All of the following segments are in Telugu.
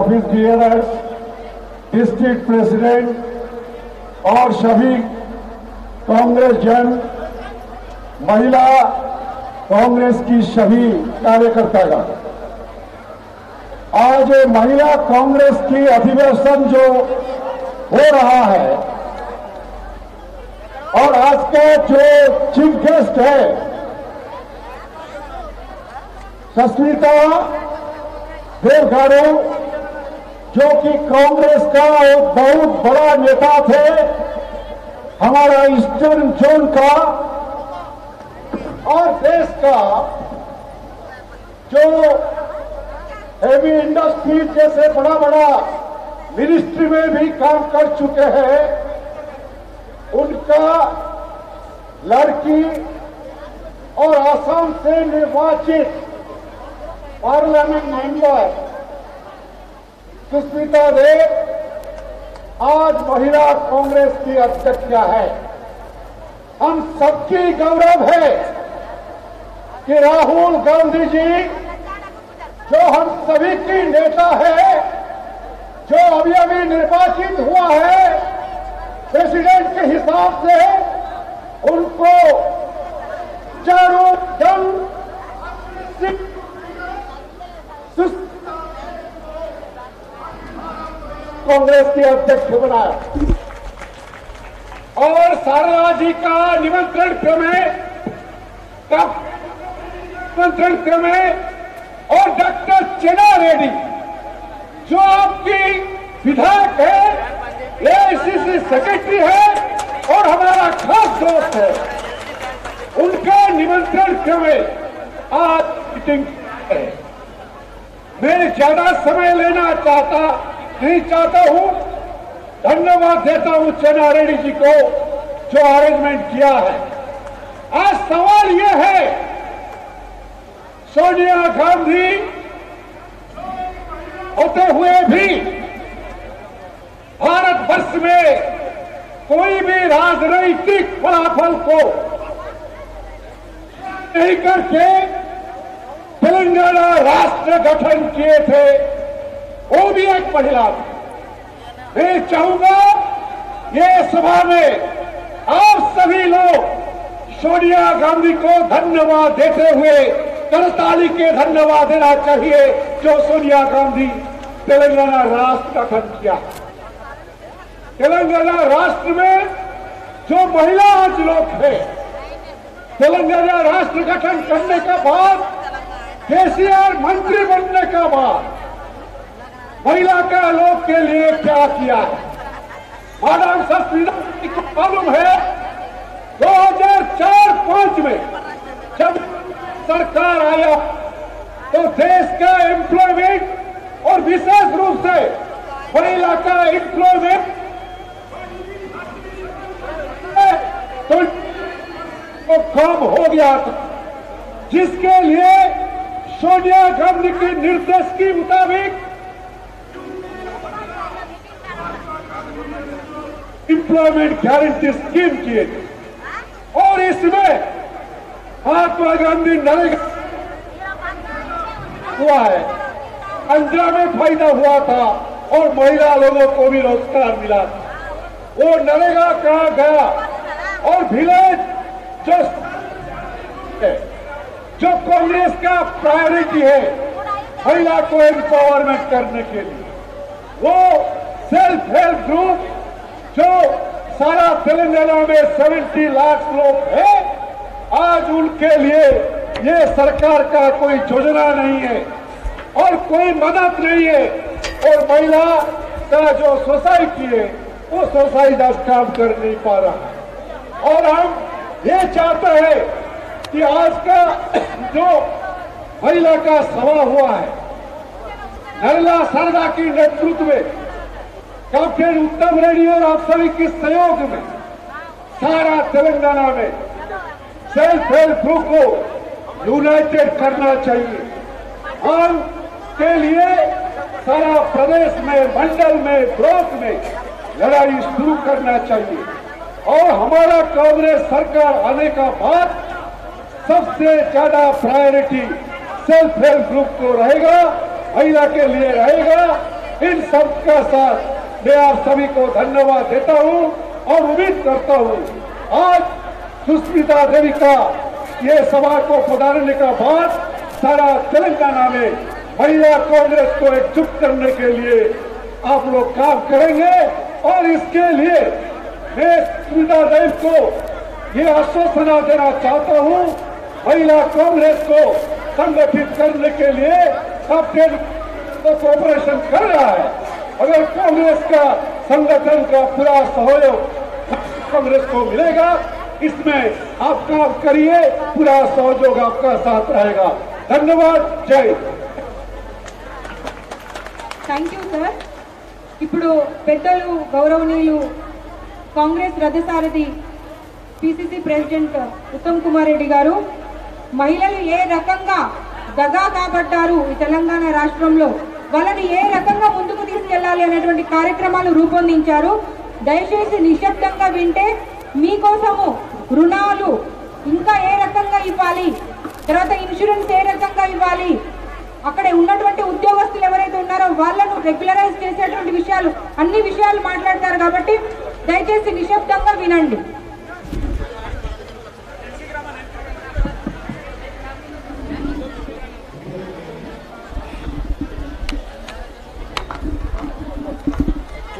ऑफ़िस बियरर्स डिस्ट्रिक्ट प्रेसिडेंट और सभी कांग्रेस जन महिला कांग्रेस की सभी कार्यकर्तागण। आज महिला कांग्रेस की अधिवेशन जो हो रहा है और आज का जो चीफ गेस्ट है, सस्मिता देवगाड़ू जो कि कांग्रेस का एक बहुत बड़ा नेता थे, हमारा ईस्टर्न जोन का और देश का जो हेवी इंडस्ट्री जैसे बड़ा बड़ा मिनिस्ट्री में भी काम कर चुके हैं, उनका लड़की और असम से निर्वाचित पार्लियामेंट मेंबर सुस्मिता देव आज महिला कांग्रेस की अध्यक्ष है। हम सबकी गौरव है कि राहुल गांधी जी, जो हम सभी की नेता है, जो अभी अभी निर्वाचित हुआ है, प्रेसिडेंट के हिसाब से उनको चारों जन कांग्रेस के अध्यक्ष बनाया और सारा जी का निमंत्रण क्रमे का निमंत्रण क्रमे और डॉक्टर चेना रेड्डी, जो आपकी विधायक है एआईसीसी सेक्रेटरी है और हमारा खास दोस्त है। उनका निमंत्रण क्रमे आज मीटिंग मैं ज़्यादा समय लेना चाहता नहीं चाहता हूँ, धन्यवाद देता हूँ चेना रेड्डी जी को जो अरेंजमेंट किया है। आज सवाल यह है, सोनिया गांधी होते हुए भी भारत वर्ष में कोई भी राजनैतिक फलाफल को नहीं करके तेलंगाना राष्ट्र गठन किए थे। वो भी एक महिला। थी मैं चाहूँगा ये सभा में आप सभी लोग सोनिया गांधी को धन्यवाद देते हुए करताली के धन्यवाद देना चाहिए जो सोनिया गांधी तेलंगाना राष्ट्र का गठन किया। तेलंगाना राष्ट्र में जो महिला आज लोग थे तेलंगाना राष्ट्र गठन करने के बाद, केसीआर मंत्री बनने के बाद महिला का लोग के लिए क्या किया? है मैडम सस्मिता को मालूम है 2004-5 में जब सरकार आया तो देश का एम्प्लॉयमेंट और विशेष रूप से महिला का एम्प्लॉयमेंट तो को कम हो गया था। जिसके लिए सोनिया गांधी के निर्देश के मुताबिक एम्प्लॉयमेंट गारंटी स्कीम किए और इसमें महात्मा गांधी नरेगा हुआ है। अंजरा में फ़ायदा हुआ था और महिला लोगों को भी रोज़गार मिला वो नरेगा कहा गया? और विलेज जो जो कांग्रेस का प्रायोरिटी है, महिला को एम्पावरमेंट करने के लिए। वो सेल्फ हेल्प ग्रुप जो सारा तेलंगाना में 70 लाख लोग हैं, आज उनके लिए ये सरकार का कोई योजना नहीं है और कोई मदद नहीं है। और महिला का जो सोसाइटी है, वो सोसाइटी आज काम कर नहीं पा रहा और हम ये चाहते हैं कि आज का जो महिला का सभा हुआ है, नरला सरदा की नेतृत्व में कैप्टन उत्तम रेड्डी और आप सभी के सहयोग में, सारा तेलंगाना में, सेल्फ हेल्प ग्रुप को यूनाइटेड करना चाहिए। हम के लिए सारा प्रदेश में, मंडल में, ब्लॉक में लड़ाई शुरू करना चाहिए। और हमारा कांग्रेस सरकार आने का बाद सबसे ज़्यादा प्रायोरिटी सेल्फ हेल्प ग्रुप को रहेगा, महिला के लिए रहेगा, इन सबका साथ मैं आप सभी को धन्यवाद देता हूँ और उम्मीद करता हूँ आज सुस्मिता देवी का ये सभा को पधारने का बाद सारा तेलंगाना में महिला कांग्रेस को एकजुट करने के लिए आप लोग काम करेंगे और इसके लिए मैं सुस्मिता देवी को ये आश्वासना देना चाहता हूँ, महिला कांग्रेस को संगठित करने के लिए कैप्टन तो कर रहा है। अगर कांग्रेस का संगठन का पूरा सहयोग कांग्रेस को मिलेगा इसमें आप काम करिए पूरा सहयोग आपका साथ रहेगा धन्यवाद जय हिंद। థ్యాంక్ యూ సార్ ఇప్పుడు పెద్దలు గౌరవనీయులు కాంగ్రెస్ రథసారథి పిసిసి ప్రెసిడెంట్ ఉత్తమ్ కుమార్ రెడ్డి గారు మహిళలు ఏ రకంగా దగా కాబట్టారు ఈ తెలంగాణ రాష్ట్రంలో వాళ్ళని ఏ రకంగా ముందుకు తీసుకెళ్ళాలి అనేటువంటి కార్యక్రమాలు రూపొందించారు. దయచేసి నిశ్శబ్దంగా వింటే మీకోసము రుణాలు ఇంకా ఏ రకంగా ఇవ్వాలి? తర్వాత ఇన్సూరెన్స్ ఏ రకంగా ఇవ్వాలి? అక్కడ ఉన్నటువంటి ఉద్యోగస్తులు ఎవరైతే ఉన్నారో వాళ్ళను రెగ్యులరైజ్ చేసేటువంటి విషయాలు అన్ని విషయాలు మాట్లాడతారు కాబట్టి దయచేసి నిశ్శబ్దంగా వినండి.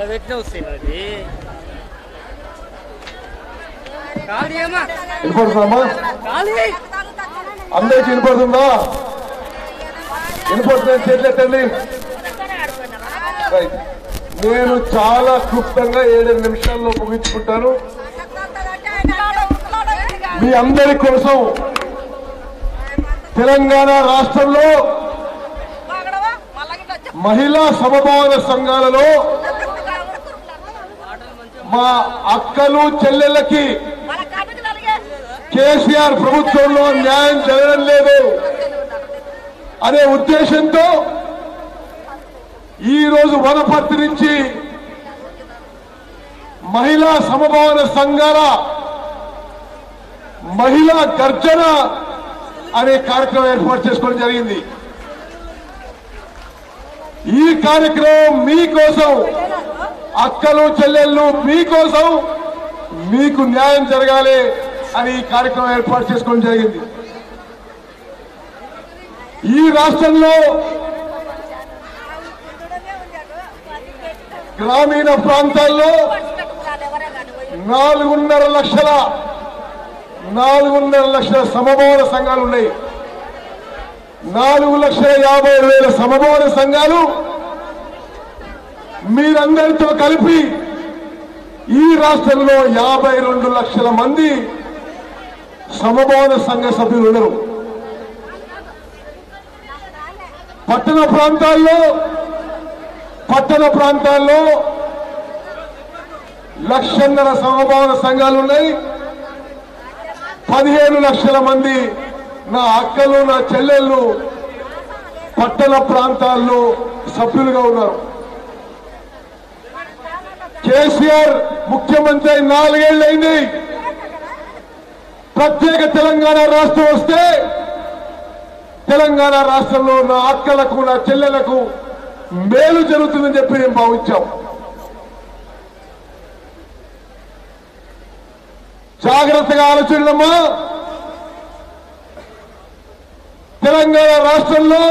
పెట్టిన వస్తాయి అందరికి వినపడుతుందా చేతులెత్తండి నేను చాలా క్లుప్తంగా ఏడు నిమిషాల్లో ముగించుకుంటాను. మీ అందరి కోసం తెలంగాణ రాష్ట్రంలో మహిళా సమభావన సంఘాలలో మా అక్కలు చెల్లెళ్ళకి కేసీఆర్ ప్రభుత్వంలో న్యాయం జరగడం లేదు అనే ఉద్దేశంతో ఈ రోజు వనపర్తి నుంచి మహిళా సమభావన సంఘాల మహిళా గర్జన అనే కార్యక్రమం ఏర్పాటు చేసుకోవడం జరిగింది. ఈ కార్యక్రమం మీకోసం అక్కలు చెల్లెళ్ళు మీకోసం మీకు న్యాయం జరగాలి అని ఈ కార్యక్రమం ఏర్పాటు చేసుకోవడం జరిగింది. ఈ రాష్ట్రంలో గ్రామీణ ప్రాంతాల్లో నాలుగున్నర లక్షల నాలుగున్నర లక్షల సమభావన సంఘాలు ఉన్నాయి. నాలుగు లక్షల యాభై వేల సమభావన సంఘాలు మీరందరితో కలిపి ఈ రాష్ట్రంలో యాభై రెండు లక్షల మంది సమభవన సంఘ సభ్యులు ఉన్నారు. పట్టణ ప్రాంతాల్లో పట్టణ ప్రాంతాల్లో లక్షన్నర సమభావన సంఘాలు ఉన్నాయి. పదిహేను లక్షల మంది నా అక్కలు నా చెల్లెళ్ళు పట్టణ ప్రాంతాల్లో సభ్యులుగా ఉన్నారు. కేసీఆర్ ముఖ్యమంత్రి అయి నాలుగేళ్ళైంది ప్రత్యేక తెలంగాణ రాష్ట్రం వస్తే తెలంగాణ రాష్ట్రంలో నా అక్కలకు నా చెల్లెలకు మేలు జరుగుతుందని చెప్పి మేము భావించాం. జాగ్రత్తగా ఆలోచనమ్మా తెలంగాణ రాష్ట్రంలో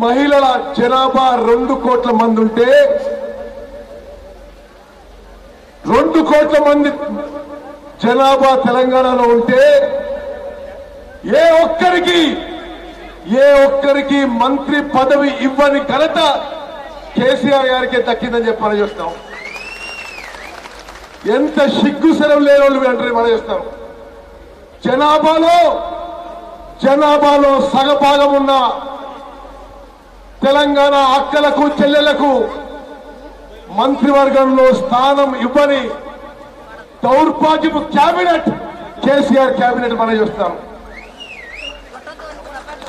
మహిళల జనాభా రెండు కోట్ల మంది ఉంటే రెండు కోట్ల మంది జనాభా తెలంగాణలో ఉంటే ఏ ఒక్కరికి ఏ ఒక్కరికి మంత్రి పదవి ఇవ్వని ఘనత కేసీఆర్ గారికి దక్కిందని చెప్పి మనం చూస్తాం ఎంత సిగ్గుసరం లేని వాళ్ళు వెంటనే మనం చేస్తాం జనాభాలో జనాభాలో సగభాగం ఉన్న తెలంగాణ అక్కలకు చెల్లెలకు మంత్రివర్గంలో స్థానం ఇవ్వని దౌర్భాగ్యపు క్యాబినెట్. కేసీఆర్ క్యాబినెట్ మనం చూస్తాం.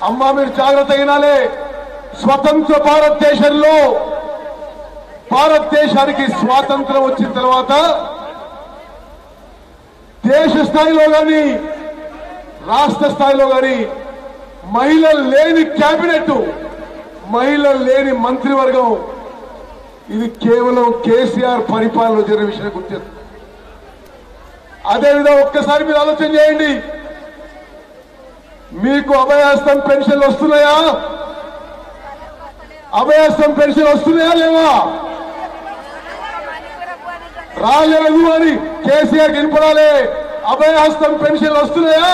అమ్మా మీరు జాగ్రత్త అయినాలే స్వతంత్ర భారతదేశంలో భారతదేశానికి స్వాతంత్రం వచ్చిన తర్వాత దేశ స్థాయిలో కానీ రాష్ట్ర స్థాయిలో కానీ మహిళలు లేని క్యాబినెట్ మహిళలు లేని మంత్రివర్గం. ఇది కేవలం కేసీఆర్ పరిపాలన జరిగిన విషయం గుర్తిస్తుంది. అదేవిధంగా ఒక్కసారి మీరు ఆలోచన చేయండి. మీకు అభయాస్తం పెన్షన్లు వస్తున్నాయా? అభయాస్తం పెన్షన్ వస్తున్నాయా లేవా? రాలేదు అని కేసీఆర్ వినపడాలి. అభయహస్తం పెన్షన్లు వస్తున్నాయా?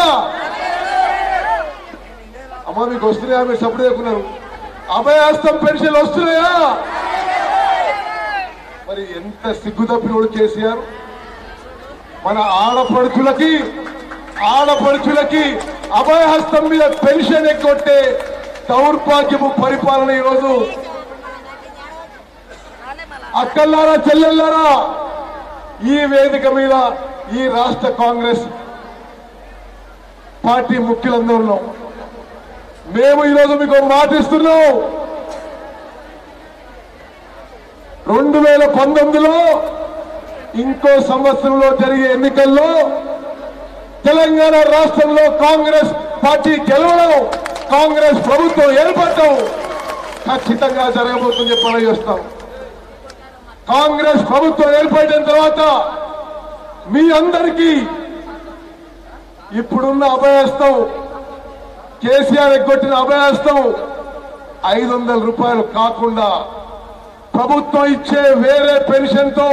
అమ్మ మీకు వస్తున్నాయా? మీరు సపోర్ట్ చేయకున్నారు. అభయహస్తం పెన్షన్లు వస్తున్నాయా? మరి ఎంత సిగ్గు తప్పినోడు కేసీఆర్? మన ఆడపడుచులకి ఆడపడుచులకి అభయహస్తం మీద పెన్షన్ ఎక్కొట్టే దౌర్భాగ్యపు పరిపాలన ఈరోజు. అక్కల్లారా చెల్లెల్లారా ఈ వేదిక మీద ఈ రాష్ట్ర కాంగ్రెస్ పార్టీ ముఖ్యులందరూ మేము ఈరోజు మీకు మాటిస్తున్నాం రెండు వేల పంతొమ్మిదిలో ఇంకో సంవత్సరంలో జరిగే ఎన్నికల్లో తెలంగాణ రాష్ట్రంలో కాంగ్రెస్ పార్టీ గెలవడం కాంగ్రెస్ ప్రభుత్వం ఏర్పడటం ఖచ్చితంగా జరగబోతుందని చెప్పి చేస్తాం. కాంగ్రెస్ ప్రభుత్వం ఏర్పడిన తర్వాత మీ అందరికీ ఇప్పుడున్న అభయస్తం కేసీఆర్ ఎగ్గొట్టిన అభయస్తం ఐదు వందల రూపాయలు కాకుండా ప్రభుత్వం ఇచ్చే వేరే పెన్షన్తో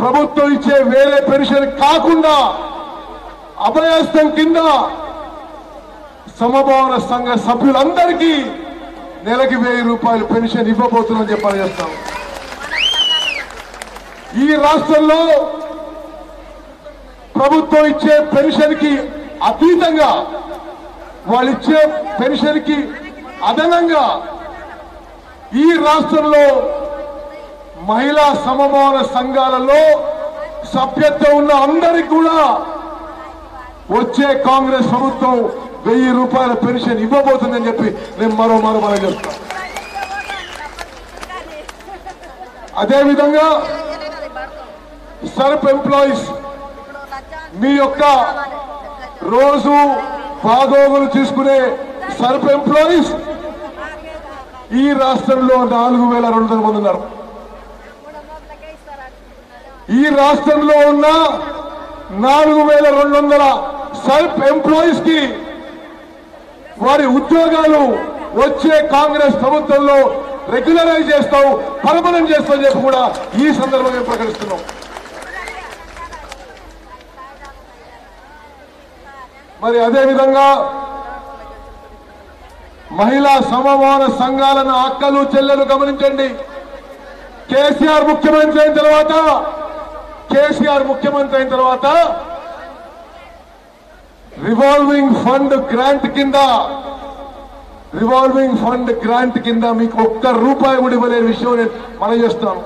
ప్రభుత్వం ఇచ్చే వేరే పెన్షన్ కాకుండా అభయస్థం కింద సమభావన సంఘ సభ్యులందరికీ నెలకి వెయ్యి రూపాయలు పెన్షన్ ఇవ్వబోతుందని చెప్పని చేస్తాం ఈ రాష్ట్రంలో ప్రభుత్వం ఇచ్చే పెన్షన్కి అతీతంగా వాళ్ళు ఇచ్చే పెన్షన్కి అదనంగా ఈ రాష్ట్రంలో మహిళా సమభావన సంఘాలలో సభ్యత్వం ఉన్న అందరికి కూడా వచ్చే కాంగ్రెస్ ప్రభుత్వం వెయ్యి రూపాయల పెన్షన్ ఇవ్వబోతుందని చెప్పి నేను మరో మరో మనం చెప్తాను అదేవిధంగా సెల్ఫ్ ఎంప్లాయీస్ మీ యొక్క రోజు బాగోగులు తీసుకునే సెల్ఫ్ ఎంప్లాయీస్ ఈ రాష్ట్రంలో నాలుగు వేల రెండు వందల మంది ఉన్నారు. ఈ రాష్ట్రంలో ఉన్న నాలుగు వేల రెండు వందల సెల్ఫ్ ఎంప్లాయీస్కి వారి ఉద్యోగాలు వచ్చే కాంగ్రెస్ ప్రభుత్వంలో రెగ్యులరైజ్ చేస్తాం పరమనం చేస్తాం చెప్పి కూడా ఈ సందర్భంగా ప్రకటిస్తున్నాం. మరి అదేవిధంగా మహిళా సమవాన సంఘాలను అక్కలు చెల్లెలు గమనించండి. కేసీఆర్ ముఖ్యమంత్రి అయిన తర్వాత కేసీఆర్ ముఖ్యమంత్రి అయిన తర్వాత రివాల్వింగ్ ఫండ్ గ్రాంట్ కింద రివాల్వింగ్ ఫండ్ గ్రాంట్ కింద మీకు ఒక్క రూపాయి కూడా ఇవ్వలేని విషయం నేను మనం చేస్తాను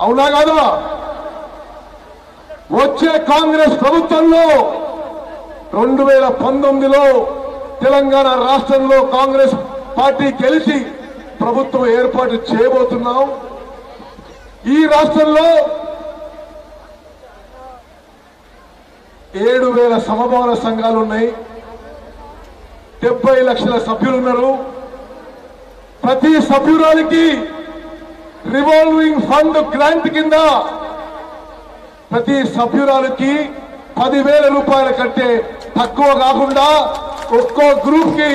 అవునా కాదా వచ్చే కాంగ్రెస్ ప్రభుత్వంలో రెండు వేల పంతొమ్మిదిలో తెలంగాణ రాష్ట్రంలో కాంగ్రెస్ పార్టీ గెలిచి ప్రభుత్వం ఏర్పాటు చేయబోతున్నాం. ఈ రాష్ట్రంలో ఏడు వేల సమభావన సంఘాలు ఉన్నాయి డెబ్బై లక్షల సభ్యులున్నారు. ప్రతి సభ్యురాలికి రివాల్వింగ్ ఫండ్ గ్రాంట్ కింద ప్రతి సభ్యురాలికి పదివేల రూపాయల కంటే తక్కువ కాకుండా ఒక్కో గ్రూప్కి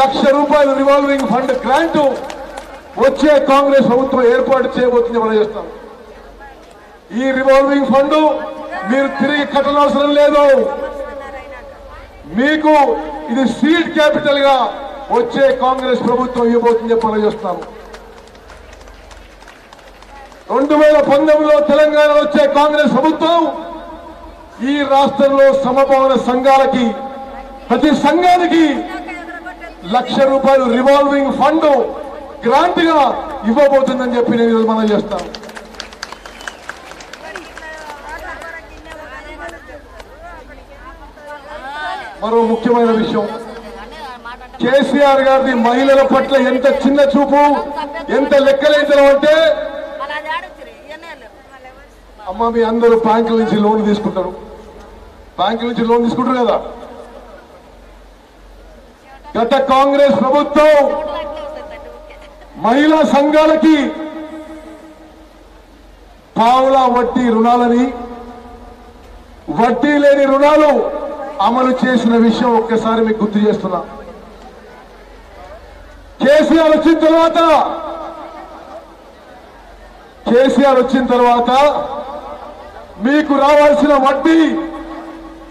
లక్ష రూపాయలు రివాల్వింగ్ ఫండ్ గ్రాంట్ వచ్చే కాంగ్రెస్ ప్రభుత్వం ఏర్పాటు చేయబోతుంది మనం చేస్తాం. ఈ రివాల్వింగ్ ఫండ్ మీరు తిరిగి కట్టనవసరం లేదు. మీకు ఇది సీడ్ క్యాపిటల్గా వచ్చే కాంగ్రెస్ ప్రభుత్వం ఇవ్వబోతుంది చెప్పి చేస్తాము రెండు వేల పంతొమ్మిదిలో తెలంగాణ వచ్చే కాంగ్రెస్ ప్రభుత్వం ఈ రాష్ట్రంలో సమభావన సంఘాలకి ప్రతి సంఘానికి లక్ష రూపాయలు రివాల్వింగ్ ఫండ్ గ్రాంట్గా ఇవ్వబోతుందని చెప్పి నేను మనం చేస్తాను మరో ముఖ్యమైన విషయం. కేసీఆర్ గారిది మహిళల పట్ల ఎంత చిన్న చూపు ఎంత లెక్కలేంచడం అంటే అమ్మ మీ అందరూ బ్యాంకుల నుంచి లోన్ తీసుకుంటారు. బ్యాంకుల నుంచి లోన్ తీసుకుంటారు కదా? గత కాంగ్రెస్ ప్రభుత్వం మహిళా సంఘాలకి పావుల వడ్డీ రుణాలని వడ్డీ లేని రుణాలు అమలు చేసిన విషయం ఒక్కసారి మీకు గుర్తు చేస్తున్నా. కేసీఆర్ వచ్చిన తర్వాత కేసీఆర్ వచ్చిన తర్వాత మీకు రావాల్సిన వడ్డీ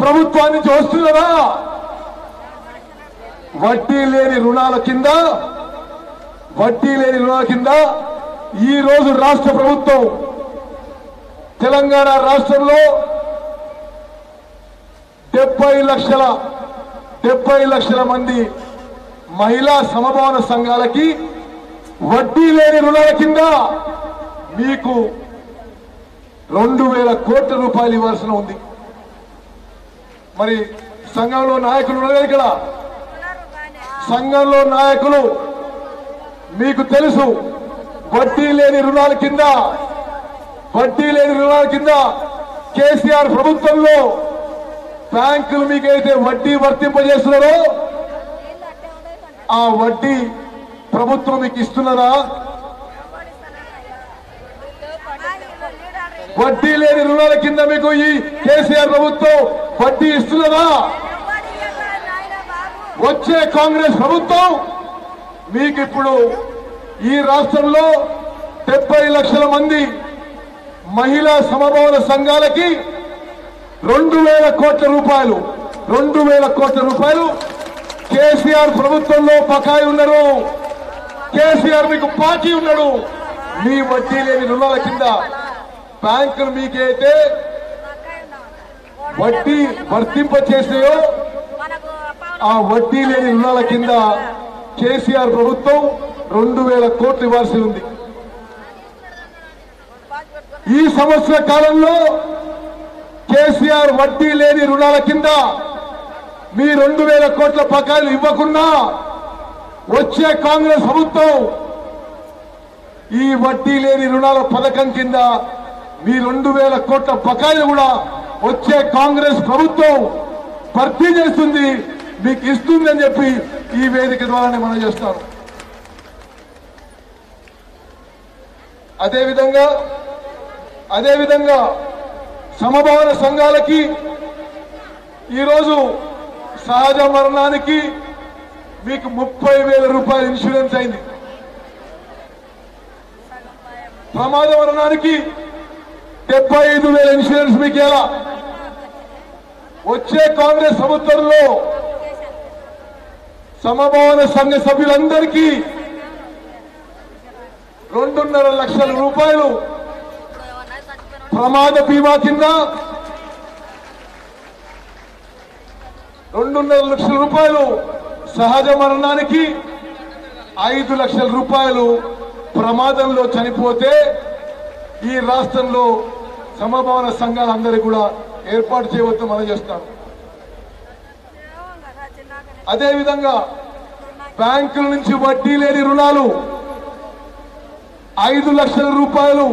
ప్రభుత్వానికి వస్తున్నదా వడ్డీ లేని రుణాల కింద వడ్డీ లేని రుణాల కింద ఈ రోజు రాష్ట్ర ప్రభుత్వం తెలంగాణ రాష్ట్రంలో డెబ్బై లక్షల డెబ్బై లక్షల మంది మహిళా సమభావన సంఘాలకి వడ్డీ లేని రుణాల కింద మీకు రెండు వేల కోట్ల రూపాయలు ఇవ్వాల్సిన ఉంది. మరి సంఘంలో నాయకులు ఉన్నారు ఇక్కడ. సంఘంలో నాయకులు మీకు తెలుసు వడ్డీ లేని రుణాల కింద వడ్డీ లేని రుణాల కింద కేసీఆర్ ప్రభుత్వంలో బ్యాంకులు మీకైతే వడ్డీ వర్తింపజేస్తున్నారో ఆ వడ్డీ ప్రభుత్వం మీకు ఇస్తున్నారా? వడ్డీ లేని రుణాల కింద మీకు ఈ కేసీఆర్ ప్రభుత్వం వడ్డీ ఇస్తున్నదా వచ్చే కాంగ్రెస్ ప్రభుత్వం మీకు ఇప్పుడు ఈ రాష్ట్రంలో డెబ్బై లక్షల మంది మహిళా సమభావన సంఘాలకి రెండు వేల కోట్ల రూపాయలు. రెండు వేల కోట్ల రూపాయలు కేసీఆర్ ప్రభుత్వంలో బకాయి ఉన్నారు. కేసీఆర్ మీకు బాకీ ఉన్నాడు మీ వడ్డీ లేని రుణాల కింద బ్యాంకులు మీకైతే వడ్డీ వర్తింప చేసాయో ఆ వడ్డీ లేని రుణాల కింద కేసీఆర్ ప్రభుత్వం రెండు వేల కోట్లు ఇవ్వాల్సి ఉంది. ఈ సంవత్సర కాలంలో కేసీఆర్ వడ్డీ లేని రుణాల కింద మీ రెండు వేల కోట్ల బకాయిలు ఇవ్వకుండా వచ్చే కాంగ్రెస్ ప్రభుత్వం ఈ వడ్డీ లేని రుణాల పథకం కింద మీ రెండు వేల కోట్ల బకాయిలు కూడా వచ్చే కాంగ్రెస్ ప్రభుత్వం భర్తీ చేస్తుంది మీకు ఇస్తుంది అని చెప్పి ఈ వేదిక ద్వారానే మనం చేస్తాను అదేవిధంగా అదేవిధంగా సమభావన సంఘాలకి ఈరోజు సహజ మరణానికి మీకు ముప్పై వేల రూపాయల ఇన్సూరెన్స్ అయింది. ప్రమాద మరణానికి డెబ్బై ఐదు వేల ఇన్సూరెన్స్ మీకు ఎలా? వచ్చే కాంగ్రెస్ ప్రభుత్వంలో సమభావన సంఘ సభ్యులందరికీ రెండున్నర లక్షల రూపాయలు ప్రమాద బీమా కింద రెండున్నర లక్షల రూపాయలు సహజ మరణానికి ఐదు లక్షల రూపాయలు ప్రమాదంలో చనిపోతే ఈ రాష్ట్రంలో సమభావన సంఘాలందరికీ కూడా ఏర్పాటు చేయవద్దు మనం చేస్తాం. అదేవిధంగా బ్యాంకుల నుంచి వడ్డీ లేని రుణాలు ఐదు లక్షల రూపాయలు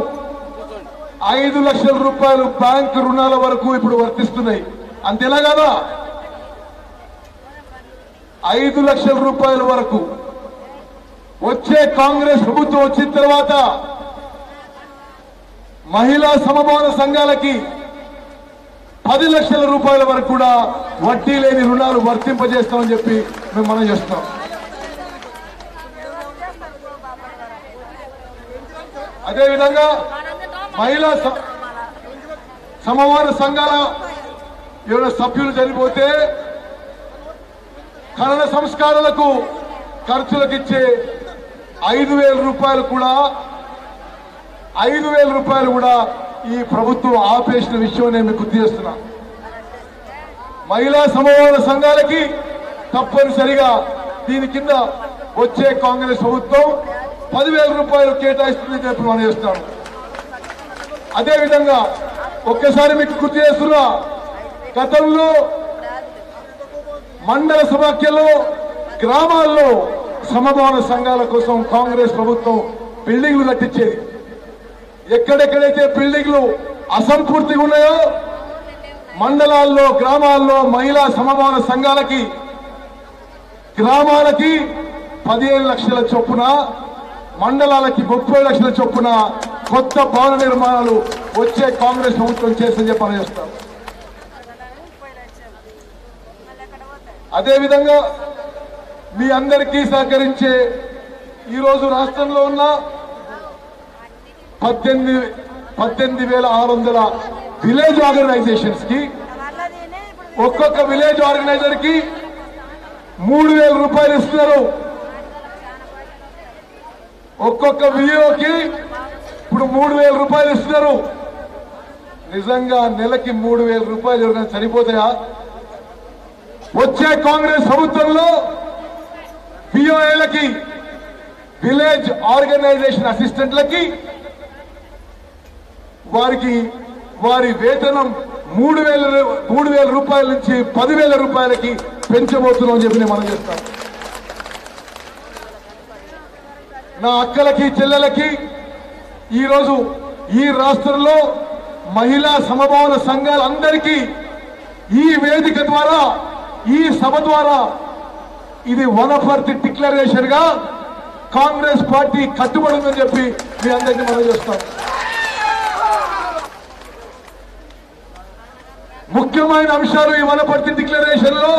ఐదు లక్షల రూపాయలు బ్యాంకు రుణాల వరకు ఇప్పుడు వర్తిస్తున్నాయి. అంతేలా కదా? ఐదు లక్షల రూపాయల వరకు. వచ్చే కాంగ్రెస్ ప్రభుత్వం వచ్చిన తర్వాత మహిళా సమభావన సంఘాలకి పది లక్షల రూపాయల వరకు కూడా వడ్డీ లేని రుణాలు వర్తింపజేస్తామని చెప్పి మేము మనం చేస్తున్నాం. అదేవిధంగా మహిళా సమవార సంఘాల ఎవరైనా సభ్యులు చనిపోతే కరణ సంస్కారాలకు ఖర్చులకు ఇచ్చే ఐదు వేల రూపాయలు కూడా ఐదు వేల రూపాయలు కూడా ఈ ప్రభుత్వం ఆపేసిన విషయం నేను గుర్తు చేస్తున్నా. మహిళా సమవార సంఘాలకి తప్పనిసరిగా దీని కింద వచ్చే కాంగ్రెస్ ప్రభుత్వం పదివేల రూపాయలు కేటాయిస్తుందని చెప్పి మనం చేస్తాం అదేవిధంగా ఒక్కసారి మీకు గుర్తు చేస్తున్నా గతంలో మండల సమాఖ్యలో గ్రామాల్లో సమభావన సంఘాల కోసం కాంగ్రెస్ ప్రభుత్వం బిల్డింగ్లు కట్టించేది. ఎక్కడెక్కడైతే బిల్డింగ్లు అసంపూర్తిగా ఉన్నాయో మండలాల్లో గ్రామాల్లో మహిళా సమభావన సంఘాలకి గ్రామాలకి పదిహేను లక్షల చొప్పున మండలాలకి ముప్పై లక్షల చొప్పున కొత్త భవన నిర్మాణాలు వచ్చే కాంగ్రెస్ ప్రభుత్వం చేస్తుందని చెప్పి చేస్తాం అదేవిధంగా మీ అందరికీ సహకరించే ఈరోజు రాష్ట్రంలో ఉన్న పద్దెనిమిది పద్దెనిమిది వేల ఆరు వందల విలేజ్ ఆర్గనైజేషన్స్కి ఒక్కొక్క విలేజ్ ఆర్గనైజర్కి మూడు వేల రూపాయలు ఇస్తున్నారు. ఒక్కొక్క వియోకి ఇప్పుడు మూడు వేల రూపాయలు ఇస్తున్నారు. నిజంగా నెలకి మూడు వేల రూపాయలు ఎవరికైనా సరిపోతాయా? వచ్చే కాంగ్రెస్ ప్రభుత్వంలో పిఓఏలకి విలేజ్ ఆర్గనైజేషన్ అసిస్టెంట్లకి వారికి వారి వేతనం మూడు వేల రూ- మూడు వేల రూపాయల నుంచి పదివేల రూపాయలకి పెంచబోతున్నాం అని చెప్పి నేను మనం చేస్తాం నా అక్కలకి చెల్లెలకి ఈరోజు ఈ రాష్ట్రంలో మహిళా సమభావన సంఘాలందరికీ ఈ వేదిక ద్వారా ఈ సభ ద్వారా ఇది వన్ ఆఫ్ ది డిక్లరేషన్గా కాంగ్రెస్ పార్టీ కట్టుబడి ఉందని చెప్పి మీ అందరికీ మనం చేస్తాం. ముఖ్యమైన అంశాలు ఈ వనపర్తి డిక్లరేషన్లో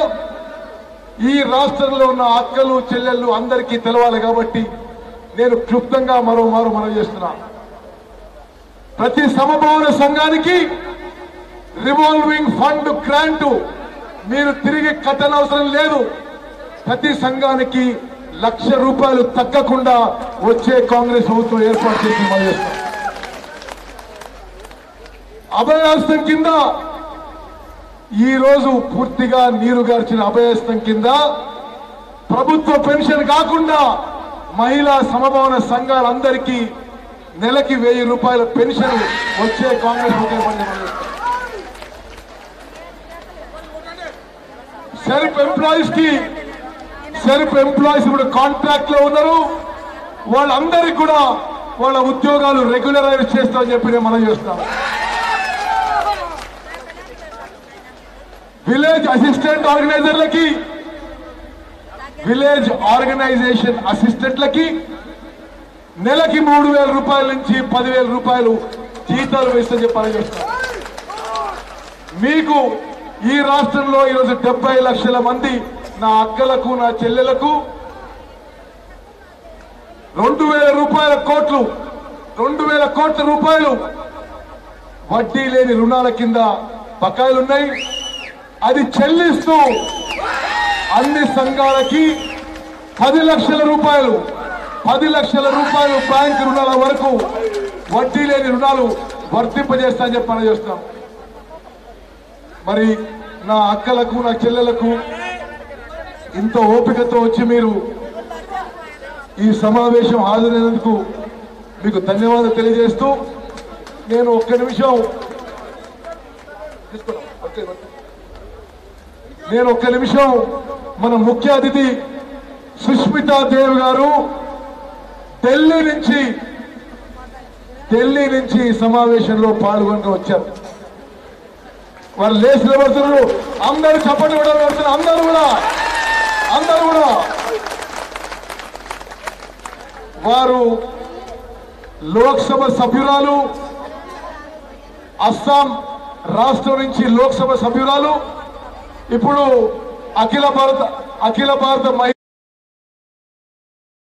ఈ రాష్ట్రంలో ఉన్న అక్కలు చెల్లెళ్ళు అందరికీ తెలవాలి కాబట్టి నేను క్లుప్తంగా మరో మనం చేస్తున్నాను ప్రతి సమభావన సంఘానికి రివాల్వింగ్ ఫండ్ గ్రాంట్. మీరు తిరిగి కట్టనవసరం లేదు. ప్రతి సంఘానికి లక్ష రూపాయలు తగ్గకుండా వచ్చే కాంగ్రెస్ ప్రభుత్వం ఏర్పాటు చేసి మనం చేస్తాం అభయాస్తం కింద ఈ రోజు పూర్తిగా నీరు గార్చిన అభయాస్తం కింద ప్రభుత్వ పెన్షన్ కాకుండా మహిళా సమభావన సంఘాలందరికీ నెలకి వెయ్యి రూపాయల పెన్షన్ వచ్చే కాంగ్రెస్ ప్రభుత్వం సెల్ఫ్ ఎంప్లాయీస్కి సెల్ఫ్ ఎంప్లాయీస్ ఇప్పుడు కాంట్రాక్ట్లో ఉన్నారు. వాళ్ళందరికీ కూడా వాళ్ళ ఉద్యోగాలు రెగ్యులరైజ్ చేస్తామని చెప్పి నేను మనం చేస్తాం. విలేజ్ అసిస్టెంట్ ఆర్గనైజర్లకి విలేజ్ ఆర్గనైజేషన్ అసిస్టెంట్లకి నెలకి మూడు వేల రూపాయల నుంచి పదివేల రూపాయలు జీతాలు వేస్తే పనిచేస్తారు మీకు ఈ రాష్ట్రంలో ఈరోజు డెబ్బై లక్షల మంది నా అక్కలకు నా చెల్లెలకు రెండు వేల రూపాయల కోట్లు రెండు వేల కోట్ల రూపాయలు వడ్డీ లేని రుణాల కింద బకాయిలున్నాయి. అది చెల్లిస్తూ అన్ని సంఘాలకి పది లక్షల రూపాయలు పది లక్షల రూపాయలు బ్యాంక్ రుణాల వరకు వడ్డీ లేని రుణాలు వర్తింపజేస్తా అని చెప్పి మనం మరి నా అక్కలకు నా చెల్లెలకు ఇంత ఓపికతో వచ్చి మీరు ఈ సమావేశం హాజరైనందుకు మీకు ధన్యవాదాలు తెలియజేస్తూ నేను ఒక్క నిమిషం నేను ఒక్క నిమిషం మన ముఖ్య అతిథి సుష్మితా దేవ్ గారు ఢిల్లీ నుంచి ఢిల్లీ నుంచి ఈ సమావేశంలో పాల్గొని వచ్చారు. వారు లేచి నిలబడుతున్నారు అందరూ చప్పట్లు కూడా పెడుతున్నారు అందరూ కూడా అందరూ కూడా. వారు లోక్సభ సభ్యురాలు అస్సాం రాష్ట్రం నుంచి లోక్సభ సభ్యురాలు ఇప్పుడు అఖిల భారత అఖిల భారత మహి